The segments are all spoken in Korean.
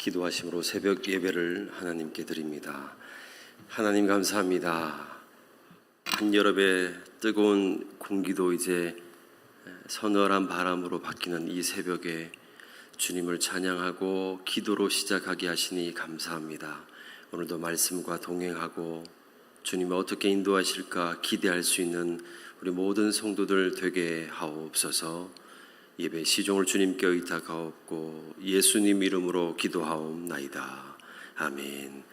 기도하심으로 새벽 예배를 하나님께 드립니다. 하나님 감사합니다. 한여름의 뜨거운 공기도 이제 서늘한 바람으로 바뀌는 이 새벽에 주님을 찬양하고 기도로 시작하게 하시니 감사합니다. 오늘도 말씀과 동행하고 주님이 어떻게 인도하실까 기대할 수 있는 우리 모든 성도들 되게 하옵소서. 예배 시종을 주님께 의탁하옵고 예수님 이름으로 기도하옵나이다. 아멘.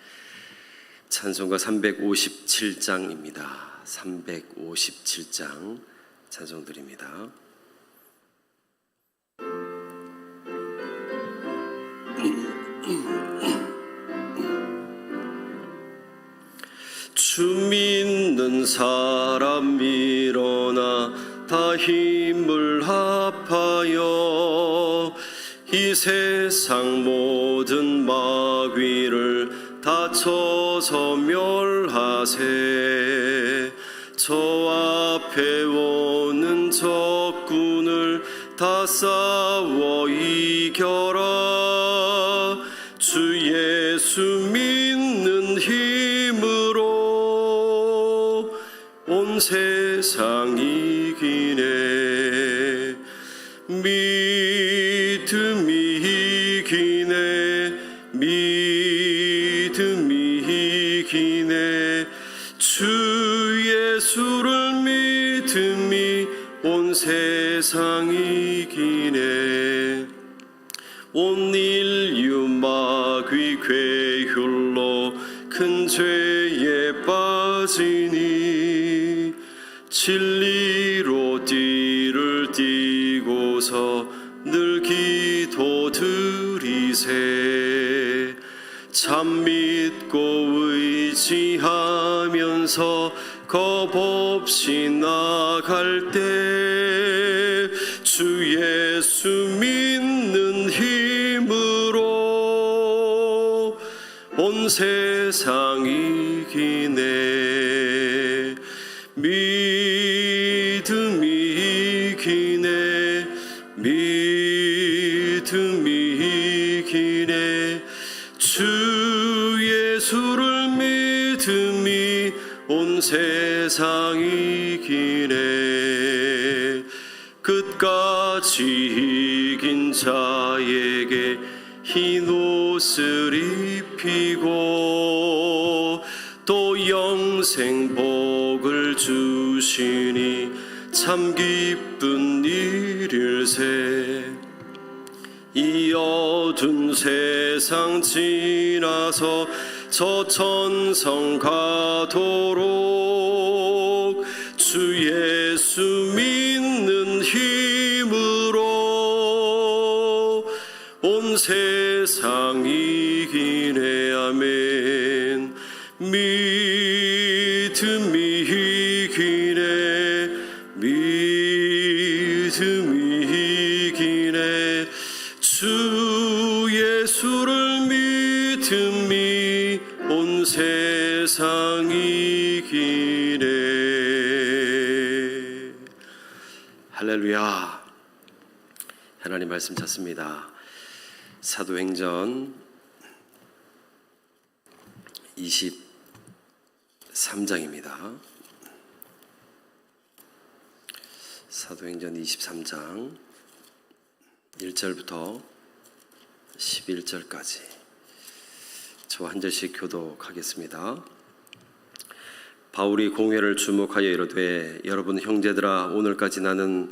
찬송가 357장입니다. 357장 찬송 드립니다. 주 믿는 사람 일어나 다 힘을 세상 모 믿음이 이기네. 주 예수를 믿음이 온 세상 이기네. 온 인류 마귀 괴율로 큰 죄에 빠지니 진리 없이 나갈 때 주 예수 믿는 힘으로 온 세상 이기네 믿음이 이기네 믿음이 이기네 주 예수를 믿음이 온 세상 지 이긴 자에게 흰 옷을 입히고 또 영생 복을 주시니 참 기쁜 일일세. 이 어두운 세상 지나서 저 천성 가도록 주 예수 믿 말씀 찾습니다. 사도행전 23장입니다. 사도행전 23장 1절부터 11절까지. 저와 한 절씩 교독하겠습니다. 바울이 공회를 주목하여 이르되 여러분 형제들아 오늘까지 나는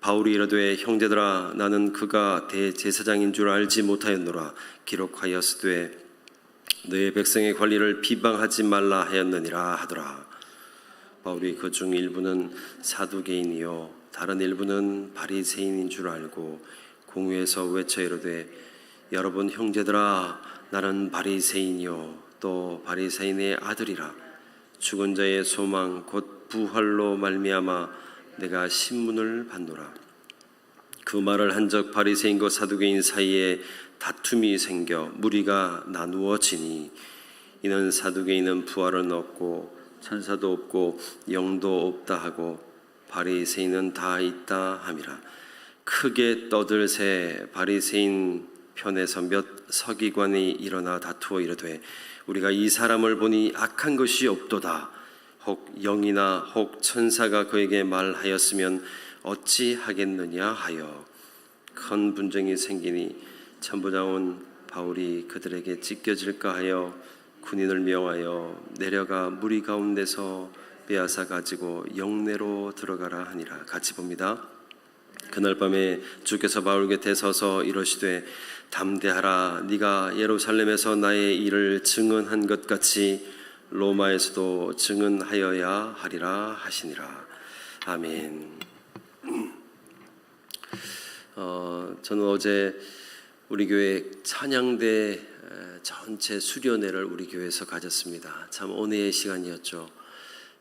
바울이 이르되 형제들아 나는 그가 대제사장인 줄 알지 못하였노라. 기록하였으되 너의 백성의 관리를 비방하지 말라 하였느니라 하더라. 바울이 그 중 일부는 사두개인이요 다른 일부는 바리새인인 줄 알고 공회에서 외쳐 이르되 여러분 형제들아 나는 바리새인이요 또 바리새인의 아들이라. 죽은 자의 소망 곧 부활로 말미암아 내가 신문을 받노라. 그 말을 한 적 바리새인과 사두개인 사이에 다툼이 생겨 무리가 나누어지니 이는 사두개인은 부활은 없고 천사도 없고 영도 없다 하고 바리새인은 다 있다 함이라. 크게 떠들 새 바리새인 편에서 몇 서기관이 일어나 다투어 이르되 우리가 이 사람을 보니 악한 것이 없도다 혹 영이나 혹 천사가 그에게 말하였으면 어찌 하겠느냐 하여 큰 분쟁이 생기니 천부장은 바울이 그들에게 찢겨질까 하여 군인을 명하여 내려가 무리 가운데서 빼앗아 가지고 영내로 들어가라 하니라 같이 봅니다. 그날 밤에 주께서 바울 곁에 서서 이러시되 담대하라 네가 예루살렘에서 나의 일을 증언한 것 같이 로마에서도 증언하여야 하리라 하시니라 아멘. 어, 저는 어제 우리 교회 찬양대 에, 전체 수련회를 우리 교회에서 가졌습니다. 참 은혜의 시간이었죠.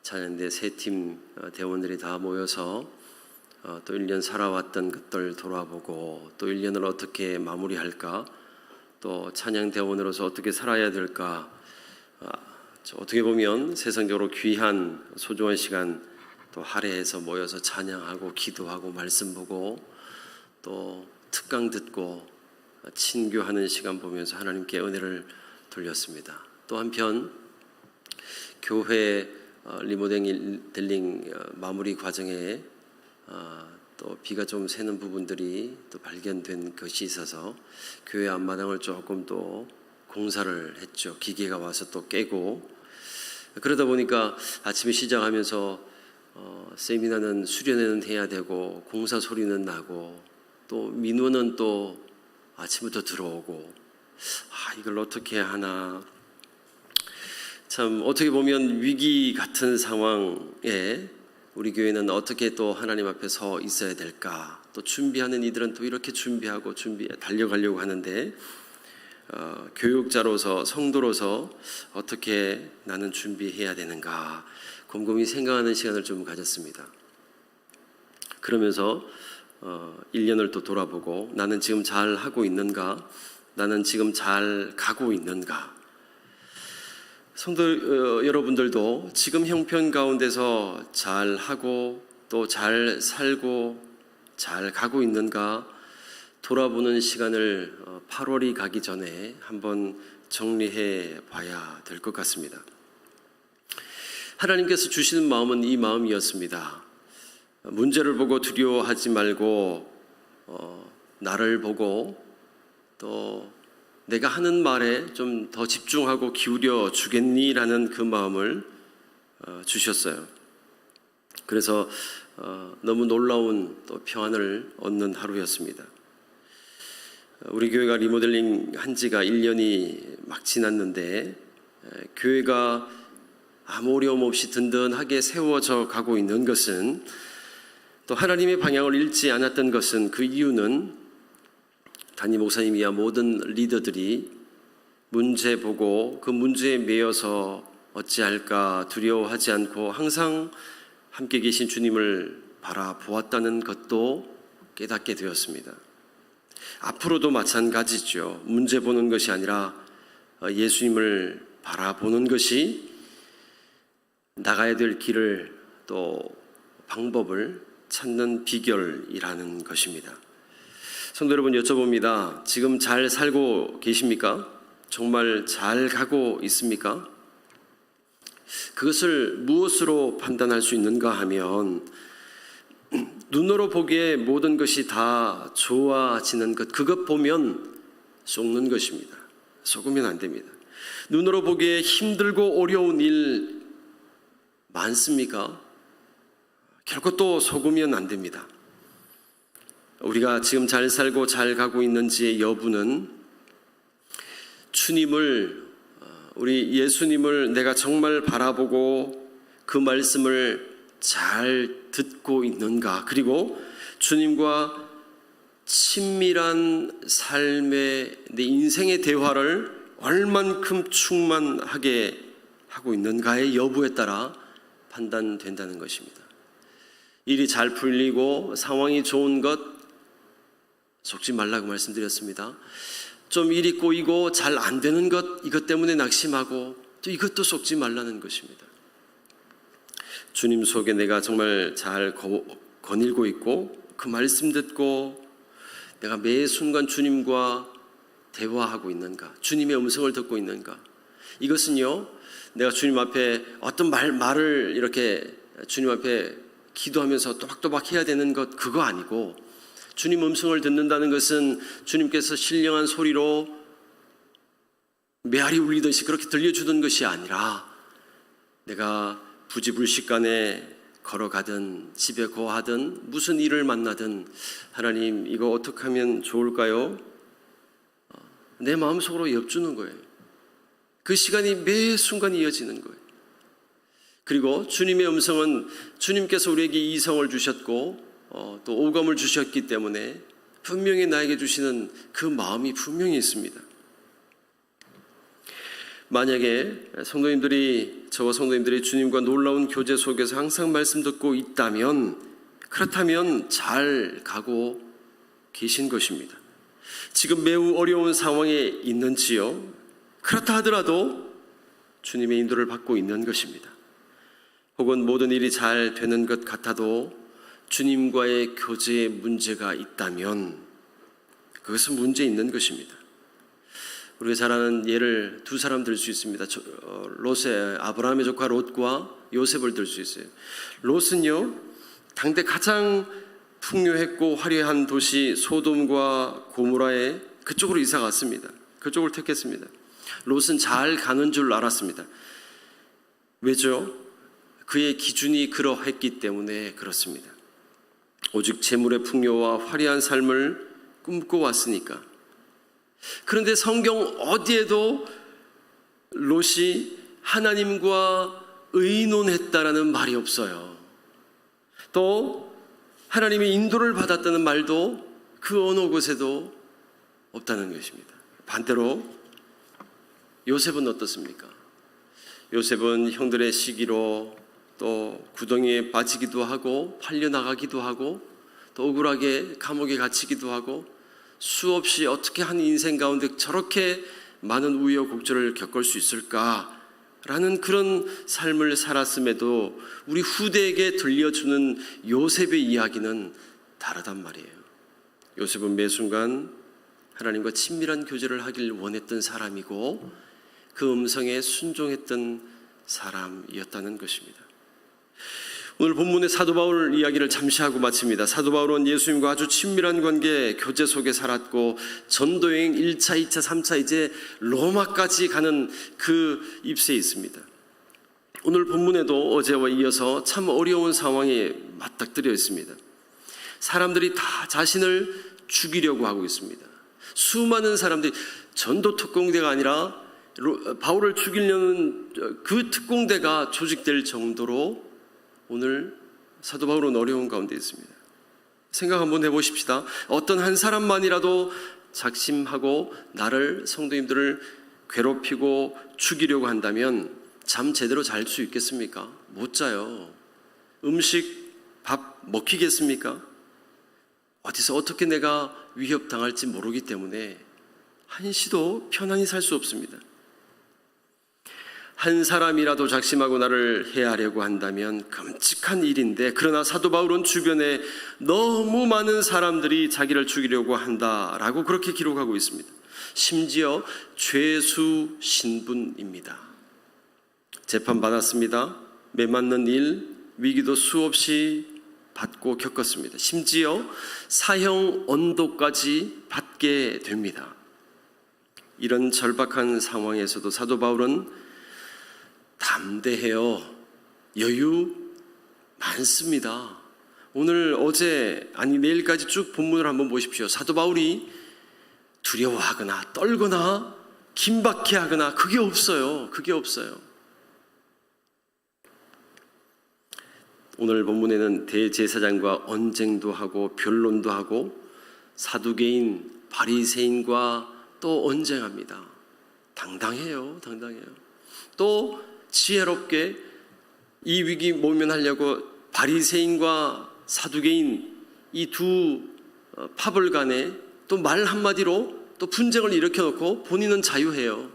찬양대 세 팀 대원들이 다 모여서 어, 또 1년 살아왔던 것들 돌아보고 또 1년을 어떻게 마무리할까 또 찬양 대원으로서 어떻게 살아야 될까 아, 저 어떻게 보면 세상적으로 귀한 소중한 시간 또 할애해서 모여서 찬양하고 기도하고 말씀 보고 또 특강 듣고 친교하는 시간 보면서 하나님께 은혜를 돌렸습니다. 또 한편 교회 어, 리모델링 어, 마무리 과정에 어, 또 비가 좀 새는 부분들이 또 발견된 것이 있어서 교회 앞마당을 조금 또 공사를 했죠. 기계가 와서 또 깨고 그러다 보니까 아침에 시작하면서 어, 세미나는 수련회는 해야 되고 공사 소리는 나고 또 민원은 또 아침부터 들어오고 아 이걸 어떻게 하나 참 어떻게 보면 위기 같은 상황에 우리 교회는 어떻게 또 하나님 앞에 서 있어야 될까? 또 준비하는 이들은 또 이렇게 준비하고 준비 달려가려고 하는데 어, 교육자로서 성도로서 어떻게 나는 준비해야 되는가 곰곰이 생각하는 시간을 좀 가졌습니다. 그러면서 어, 1년을 또 돌아보고 나는 지금 잘 하고 있는가? 나는 지금 잘 가고 있는가? 성도 어, 여러분들도 지금 형편 가운데서 잘 하고 또 잘 살고 잘 가고 있는가 돌아보는 시간을 어, 8월이 가기 전에 한번 정리해 봐야 될 것 같습니다. 하나님께서 주시는 마음은 이 마음이었습니다. 문제를 보고 두려워하지 말고 어, 나를 보고 또 내가 하는 말에 좀 더 집중하고 기울여 주겠니라는 그 마음을 어, 주셨어요. 그래서 어, 너무 놀라운 또 평안을 얻는 하루였습니다. 우리 교회가 리모델링 한 지가 1년이 막 지났는데 에, 교회가 아무 어려움 없이 든든하게 세워져 가고 있는 것은 또 하나님의 방향을 잃지 않았던 것은 그 이유는 담임 목사님이야 모든 리더들이 문제 보고 그 문제에 매여서 어찌할까 두려워하지 않고 항상 함께 계신 주님을 바라보았다는 것도 깨닫게 되었습니다. 앞으로도 마찬가지죠. 문제 보는 것이 아니라 예수님을 바라보는 것이 나가야 될 길을 또 방법을 찾는 비결이라는 것입니다. 성도 여러분 여쭤봅니다. 지금 잘 살고 계십니까? 정말 잘 가고 있습니까? 그것을 무엇으로 판단할 수 있는가 하면 눈으로 보기에 모든 것이 다 좋아지는 것 그것 보면 속는 것입니다. 속으면 안 됩니다. 눈으로 보기에 힘들고 어려운 일 많습니까? 결코 또 속으면 안 됩니다. 우리가 지금 잘 살고 잘 가고 있는지의 여부는 주님을 어, 우리 예수님을 내가 정말 바라보고 그 말씀을 잘 듣고 있는가 그리고 주님과 친밀한 삶의 내 인생의 대화를 얼만큼 충만하게 하고 있는가의 여부에 따라 판단된다는 것입니다. 일이 잘 풀리고 상황이 좋은 것 속지 말라고 말씀드렸습니다. 좀 일이 꼬이고 잘 안 되는 것 이것 때문에 낙심하고 또 이것도 속지 말라는 것입니다. 주님 속에 내가 정말 잘 거, 거닐고 있고 그 말씀 듣고 내가 매 순간 주님과 대화하고 있는가? 주님의 음성을 듣고 있는가? 이것은요, 내가 주님 앞에 어떤 말, 말을 이렇게 주님 앞에 기도하면서 또박또박 해야 되는 것, 그거 아니고, 주님 음성을 듣는다는 것은 주님께서 신령한 소리로 메아리 울리듯이 그렇게 들려주던 것이 아니라, 내가 부지불식간에 걸어가든 집에 거하든 무슨 일을 만나든 하나님 이거 어떻게 하면 좋을까요? 내 마음속으로 엽주는 거예요. 그 시간이 매 순간 이어지는 거예요. 그리고 주님의 음성은 주님께서 우리에게 이성을 주셨고 어, 또 오감을 주셨기 때문에 분명히 나에게 주시는 그 마음이 분명히 있습니다. 만약에 성도님들이 저와 성도님들이 주님과 놀라운 교제 속에서 항상 말씀 듣고 있다면 그렇다면 잘 가고 계신 것입니다. 지금 매우 어려운 상황에 있는지요? 그렇다 하더라도 주님의 인도를 받고 있는 것입니다. 혹은 모든 일이 잘 되는 것 같아도 주님과의 교제에 문제가 있다면 그것은 문제 있는 것입니다. 우리가 잘 아는 예를 두 사람 들 수 있습니다. 어, 롯의 아브라함의 조카 롯과 요셉을 들 수 있어요. 롯은요 당대 가장 풍요했고 화려한 도시 소돔과 고무라에 그쪽으로 이사 갔습니다. 그쪽을 택했습니다. 롯은 잘 가는 줄 알았습니다. 왜죠? 그의 기준이 그러했기 때문에 그렇습니다. 오직 재물의 풍요와 화려한 삶을 꿈꿔 왔으니까. 그런데 성경 어디에도 롯이 하나님과 의논했다라는 말이 없어요. 또 하나님의 인도를 받았다는 말도 그 어느 곳에도 없다는 것입니다. 반대로 요셉은 어떻습니까? 요셉은 형들의 시기로 또 구덩이에 빠지기도 하고 팔려 나가기도 하고 또 억울하게 감옥에 갇히기도 하고 수없이 어떻게 한 인생 가운데 저렇게 많은 우여곡절을 겪을 수 있을까라는 그런 삶을 살았음에도 우리 후대에게 들려주는 요셉의 이야기는 다르단 말이에요. 요셉은 매 순간 하나님과 친밀한 교제를 하길 원했던 사람이고 그 음성에 순종했던 사람이었다는 것입니다. 오늘 본문의 사도 바울 이야기를 잠시 하고 마칩니다. 사도 바울은 예수님과 아주 친밀한 관계, 교제 속에 살았고 전도여행 1차, 2차, 3차 이제 로마까지 가는 그 입세에 있습니다. 오늘 본문에도 어제와 이어서 참 어려운 상황에 맞닥뜨려 있습니다. 사람들이 다 자신을 죽이려고 하고 있습니다. 수많은 사람들이 전도 특공대가 아니라 바울을 죽이려는 그 특공대가 조직될 정도로 오늘 사도 바울은 어려운 가운데 있습니다. 생각 한번 해보십시다. 어떤 한 사람만이라도 작심하고 나를 성도님들을 괴롭히고 죽이려고 한다면 잠 제대로 잘 수 있겠습니까? 못 자요. 음식, 밥 먹히겠습니까? 어디서 어떻게 내가 위협당할지 모르기 때문에 한시도 편안히 살 수 없습니다. 한 사람이라도 작심하고 나를 해하려고 한다면 끔찍한 일인데 그러나 사도 바울은 주변에 너무 많은 사람들이 자기를 죽이려고 한다라고 그렇게 기록하고 있습니다. 심지어 죄수 신분입니다. 재판 받았습니다. 매 맞는 일, 위기도 수없이 받고 겪었습니다. 심지어 사형 언도까지 받게 됩니다. 이런 절박한 상황에서도 사도 바울은 담대해요. 여유 많습니다. 오늘 어제 아니 내일까지 쭉 본문을 한번 보십시오. 사도 바울이 두려워하거나 떨거나 긴박해하거나 그게 없어요. 그게 없어요. 오늘 본문에는 대제사장과 언쟁도 하고 변론도 하고 사두개인 바리새인과 또 언쟁합니다. 당당해요, 당당해요. 또 지혜롭게 이 위기 모면하려고 바리새인과 사두개인 이 두 파벌 간에 또 말 한마디로 또 분쟁을 일으켜 놓고 본인은 자유해요.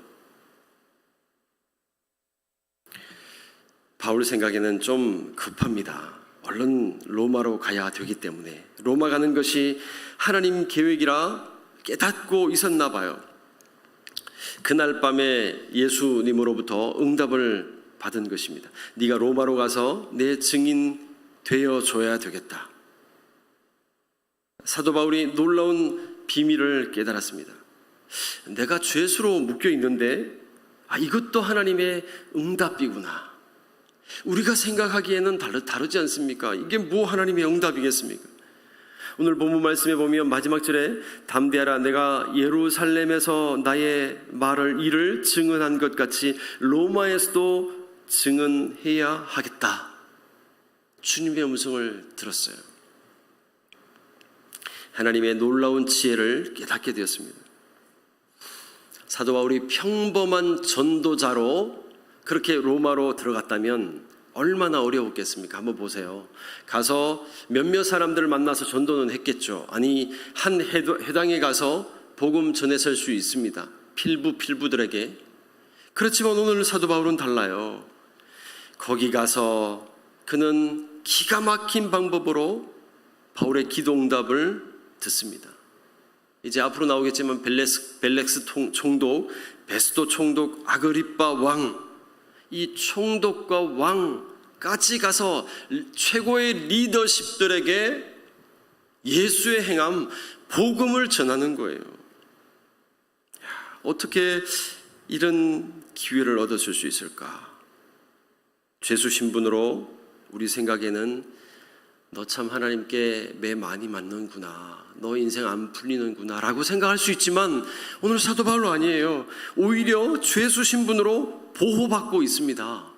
바울 생각에는 좀 급합니다. 얼른 로마로 가야 되기 때문에 로마 가는 것이 하나님 계획이라 깨닫고 있었나 봐요. 그날 밤에 예수님으로부터 응답을 받은 것입니다. 네가 로마로 가서 내 증인 되어 줘야 되겠다. 사도 바울이 놀라운 비밀을 깨달았습니다. 내가 죄수로 묶여 있는데 아 이것도 하나님의 응답이구나. 우리가 생각하기에는 다르, 다르지 않습니까? 이게 뭐 하나님의 응답이겠습니까? 오늘 본문 말씀에 보면 마지막 절에 담대하라 내가 예루살렘에서 나의 말을 일을 증언한 것 같이 로마에서도 증언해야 하겠다. 주님의 음성을 들었어요. 하나님의 놀라운 지혜를 깨닫게 되었습니다. 사도 바울이 평범한 전도자로 그렇게 로마로 들어갔다면 얼마나 어려웠겠습니까? 한번 보세요. 가서 몇몇 사람들을 만나서 전도는 했겠죠. 아니, 한 해당에 가서 복음 전해설 수 있습니다. 필부, 필부들에게. 그렇지만 오늘 사도 바울은 달라요. 거기 가서 그는 기가 막힌 방법으로 바울의 기도응답을 듣습니다. 이제 앞으로 나오겠지만 벨렉스, 벨렉스 총독, 베스도 총독, 아그리빠 왕, 이 총독과 왕까지 가서 최고의 리더십들에게 예수의 행함, 복음을 전하는 거예요. 어떻게 이런 기회를 얻었을 수 있을까? 죄수 신분으로 우리 생각에는 너 참 하나님께 매 많이 맞는구나. 너 인생 안 풀리는구나. 라고 생각할 수 있지만 오늘 사도 바울로 아니에요. 오히려 죄수 신분으로 보호받고 있습니다.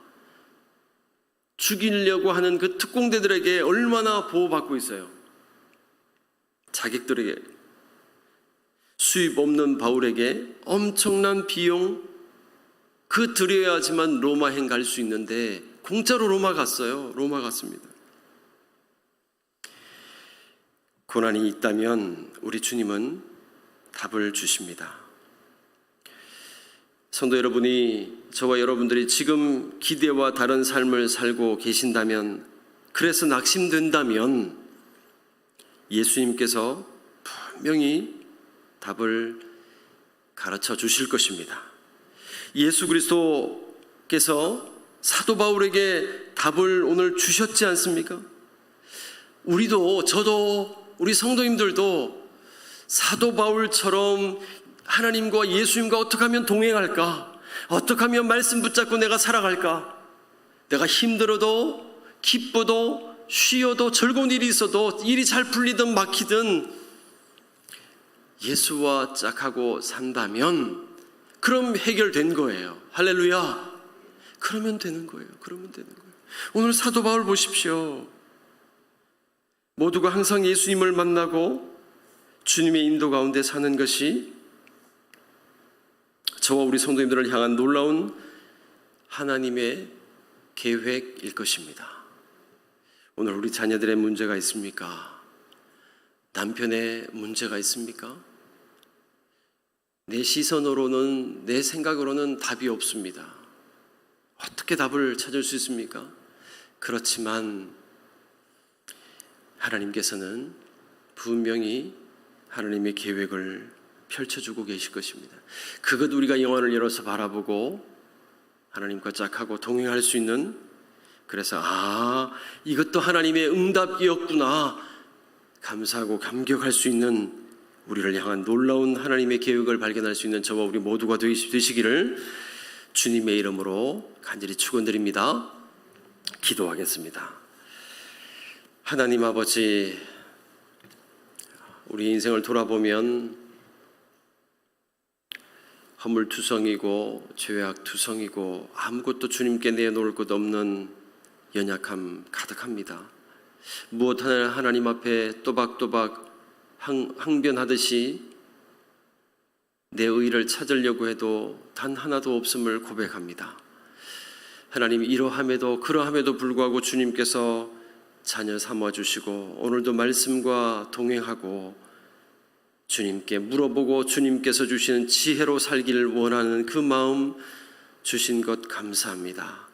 죽이려고 하는 그 특공대들에게 얼마나 보호받고 있어요. 자객들에게 수입 없는 바울에게 엄청난 비용 그 드려야지만 로마행 갈 수 있는데 공짜로 로마 갔어요. 로마 갔습니다. 고난이 있다면 우리 주님은 답을 주십니다. 성도 여러분이 저와 여러분들이 지금 기대와 다른 삶을 살고 계신다면 그래서 낙심된다면 예수님께서 분명히 답을 가르쳐 주실 것입니다. 예수 그리스도께서 사도 바울에게 답을 오늘 주셨지 않습니까? 우리도 저도 우리 성도님들도 사도 바울처럼 하나님과 예수님과 어떻게 하면 동행할까? 어떻게 하면 말씀 붙잡고 내가 살아갈까? 내가 힘들어도 기뻐도 쉬어도 즐거운 일이 있어도 일이 잘 풀리든 막히든 예수와 짝하고 산다면 그럼 해결된 거예요. 할렐루야. 그러면 되는 거예요. 그러면 되는 거예요. 오늘 사도 바울 보십시오. 모두가 항상 예수님을 만나고 주님의 인도 가운데 사는 것이 저와 우리 성도님들을 향한 놀라운 하나님의 계획일 것입니다. 오늘 우리 자녀들의 문제가 있습니까? 남편의 문제가 있습니까? 내 시선으로는, 내 생각으로는 답이 없습니다. 어떻게 답을 찾을 수 있습니까? 그렇지만 하나님께서는 분명히 하나님의 계획을 펼쳐주고 계실 것입니다. 그것 우리가 영혼을 열어서 바라보고 하나님과 짝하고 동행할 수 있는 그래서 아 이것도 하나님의 응답이었구나 감사하고 감격할 수 있는 우리를 향한 놀라운 하나님의 계획을 발견할 수 있는 저와 우리 모두가 되시기를 주님의 이름으로 간절히 축원드립니다. 기도하겠습니다. 하나님 아버지, 우리 인생을 돌아보면 허물투성이고 죄악투성이고 아무것도 주님께 내놓을 것 없는 연약함 가득합니다. 무엇 하나 하나님 앞에 또박또박 항, 항변하듯이 내 의를 찾으려고 해도 단 하나도 없음을 고백합니다. 하나님 이러함에도 그러함에도 불구하고 주님께서 자녀 삼아 주시고 오늘도 말씀과 동행하고 주님께 물어보고 주님께서 주시는 지혜로 살기를 원하는 그 마음 주신 것 감사합니다.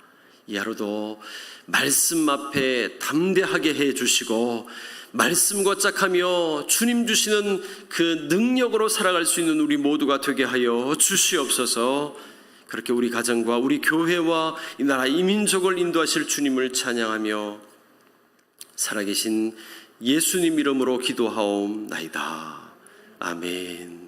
이 하루도 말씀 앞에 담대하게 해 주시고 말씀과 짝하며 주님 주시는 그 능력으로 살아갈 수 있는 우리 모두가 되게 하여 주시옵소서. 그렇게 우리 가정과 우리 교회와 이 나라 이민족을 인도하실 주님을 찬양하며 살아계신 예수님 이름으로 기도하옵나이다. 아멘.